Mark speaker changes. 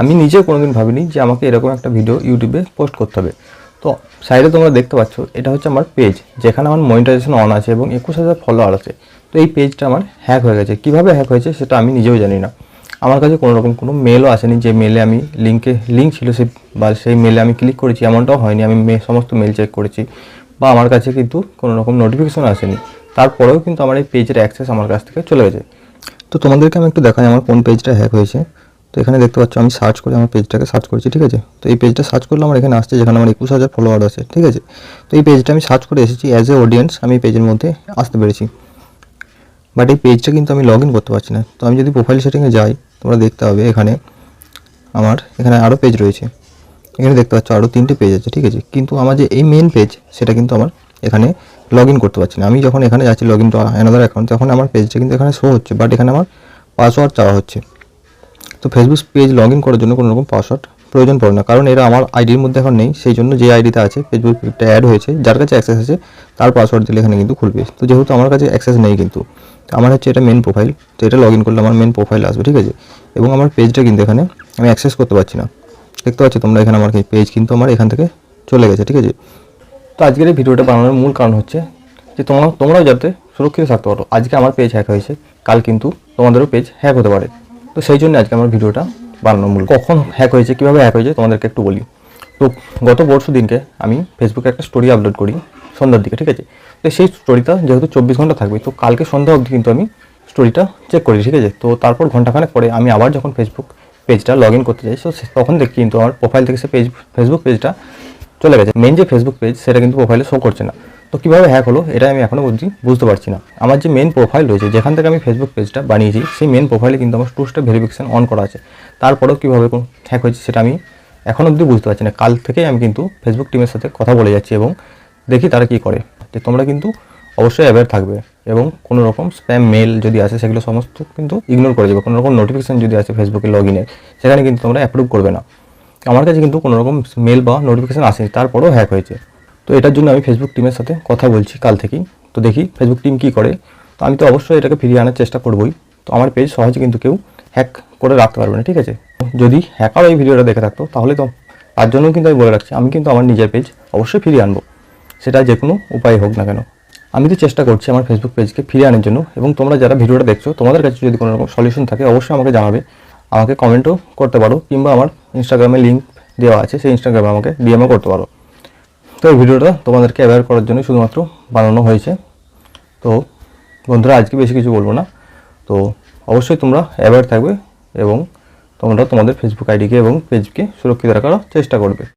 Speaker 1: আমি নিজেও কোনোদিন ভাবিনি যে আমাকে এরকম একটা ভিডিও ইউটিউবে পোস্ট করতে হবে। তো সাইডে তোমরা দেখতে পাচ্ছ, এটা হচ্ছে আমার পেজ যেখানে আমার মনিটাইজেশন অন আছে এবং একুশ হাজার ফলোয়ার আছে। তো এই পেজটা আমার হ্যাক হয়ে গেছে। কীভাবে হ্যাক হয়েছে সেটা আমি নিজেও জানি না। আমার কাছে কোনো রকম কোনো মেলও আসেনি, যে মেলে আমি লিঙ্কে লিঙ্ক ছিল সে, বা সেই মেলে আমি ক্লিক করেছি, এমনটাও হয়নি। আমি সমস্ত মেল চেক করেছি। বা আমার কাছে কিন্তু কোনো রকম নোটিফিকেশন আসেনি। তারপরেও কিন্তু আমার এই পেজের অ্যাক্সেস আমার কাছ থেকে চলে গেছে। তো তোমাদেরকে আমি একটু দেখাই, আমার কোন পেজটা হ্যাক হয়েছে। তো এখানে দেখতে পাচ্ছ আমি সার্চ করে আমার পেজটাকে সার্চ করেছি, ঠিক আছে? তো এই পেজটা সার্চ করলে আমার এখানে আসছে যেখানে আমার একুশ হাজার ফলোয়ার আছে, ঠিক আছে? তো এই পেজটা আমি সার্চ করে এসেছি অ্যাজ এ অডিয়েন্স আমি এই পেজের মধ্যে আসতে পেরেছি। বাট এই পেজটা কিন্তু আমি লগ করতে পারছি না। তো আমি যদি প্রোফাইল সেটিংয়ে যাই, তোমরা দেখতে হবে এখানে আমার, এখানে আরও পেজ রয়েছে। এখানে দেখতে পাচ্ছ আরও তিনটে পেজ আছে, ঠিক আছে? কিন্তু আমার যে এই মেন পেজ সেটা কিন্তু আমার এখানে লগ করতে পারছি না। আমি যখন এখানে যাচ্ছি লগ ইন অ্যানাদার অ্যাকাউন্ট তখন আমার পেজটা কিন্তু এখানে শো হচ্ছে বাট এখানে আমার পাসওয়ার্ড চাওয়া হচ্ছে। তো ফেসবুক পেজ লগ ইন করার জন্য কোনো রকম পাসওয়ার্ড প্রয়োজন পড়ে না। কারণ এরা আমার আইডির মধ্যে এখন নেই, সেই জন্য যে আইডিতে আছে ফেসবুক ফেসবুকটা অ্যাড হয়েছে, যার কাছে অ্যাক্সেস আছে, তার পাসওয়ার্ড দিলে এখানে কিন্তু খুলবে। তো যেহেতু আমার কাছে অ্যাক্সেস নেই কিন্তু আমার হচ্ছে এটা মেন প্রোফাইল তো এটা লগ ইন করলে আমার মেন প্রোফাইল আসবে, ঠিক আছে? এবং আমার পেজটা কিন্তু এখানে আমি অ্যাক্সেস করতে পারছি না। দেখতে পাচ্ছ তোমরা এখানে আমার পেজ কিন্তু আমার এখান থেকে চলে গেছে, ঠিক আছে? তো আজকের এই ভিডিওটা বানানোর মূল কারণ হচ্ছে যে তোমরা, তোমরাও যাতে সুরক্ষিত থাকতে পারো। আজকে আমার পেজ হ্যাক হয়েছে, কাল কিন্তু তোমাদেরও পেজ হ্যাক হতে পারে। তো সেই জন্য আজকে আমার ভিডিওটা বানানোর মূল কখন হ্যাক হয়েছে, কীভাবে হ্যাক হয়েছে, তোমাদেরকে একটু বলি। তো গত পরশু দিনকে আমি ফেসবুকে একটা স্টোরি আপলোড করি, সন্ধ্যার দিকে, ঠিক আছে? তো সেই স্টোরিটা যেহেতু চব্বিশ ঘণ্টা থাকবে, তো কালকে সন্ধ্যা অবধি কিন্তু আমি স্টোরিটা চেক করি, ঠিক আছে? তো তারপর ঘন্টাখানেক পরে আমি আবার যখন ফেসবুক পেজটা লগ ইন করতে যাই, তো তখন দেখি কিন্তু আমার প্রোফাইল থেকে সে পেজ ফেসবুক পেজটা চলে গেছে। মেন যে ফেসবুক পেজ সেটা কিন্তু প্রোফাইলে শো করছে না। তো কীভাবে হ্যাক হলো এটা আমি এখনও অবধি বুঝতে পারছি না। আমার যে মেন প্রোফাইল রয়েছে, যেখান থেকে আমি ফেসবুক পেজটা বানিয়েছি, সেই মেন প্রোফাইলে কিন্তু আমার টু স্টেপ ভেরিফিকেশন অন করা আছে। তারপরেও কীভাবে হ্যাক হয়েছে সেটা আমি এখন অবধি বুঝতে পারছি না। কাল থেকেই আমি কিন্তু ফেসবুক টিমের সাথে কথা বলে যাচ্ছি এবং দেখি তারা কী করে। যে তোমরা কিন্তু অবশ্যই অ্যাওয়্যার থাকবে এবং কোনো রকম স্প্যাম মেল যদি আসে, সেগুলো সমস্ত কিন্তু ইগনোর করে দেবে। কোনো রকম নোটিফিকেশন যদি আসে ফেসবুকে লগ ইনের সেখানে কিন্তু তোমরা অ্যাপ্রুভ করবে না। আমার কাছে কিন্তু কোনো রকম মেল বা নোটিফিকেশান আসেনি, তারপরেও হ্যাক হয়েছে। তো এটার জন্য আমি ফেসবুক টিমের সাথে কথা বলছি কাল থেকেই। তো দেখি ফেসবুক টিম কী করে। তো আমি তো অবশ্যই এটাকে ফিরিয়ে আনার চেষ্টা করবই। তো আমার পেজ সহজে কিন্তু কেউ হ্যাক করে রাখতে পারবে না, ঠিক আছে? যদি হ্যাকার এই ভিডিওটা দেখে থাকতো, তাহলে তো তার জন্য কিন্তু আমি বলে রাখছি, আমি কিন্তু আমার নিজের পেজ অবশ্যই ফিরিয়ে আনব। সেটা যে কোনো উপায় হোক না কেন। আমি তো চেষ্টা করছি আমার ফেসবুক পেজকে ফিরিয়ে আনার জন্য এবং তোমরা যারা ভিডিওটা দেখছ, তোমাদের কাছে যদি কোনো রকম সলিউশন থাকে, অবশ্যই আমাকে জানাবে। আমাকে কমেন্টও করতে পারো, কিংবা আমার ইনস্টাগ্রামে লিঙ্ক দেওয়া আছে, সেই ইনস্টাগ্রামে আমাকে ডিএমও করতে পারো। তো এই ভিডিওটা তোমাদেরকে অ্যাওয়ার করার জন্য শুধুমাত্র বানানো হয়েছে। তো বন্ধুরা, আজকে বেশি কিছু বলব না। তো অবশ্যই তোমরা অ্যাওয়ার থাকবে এবং তোমরা তোমাদের ফেসবুক আইডিকে এবং পেজকে সুরক্ষিত রাখার চেষ্টা করবে।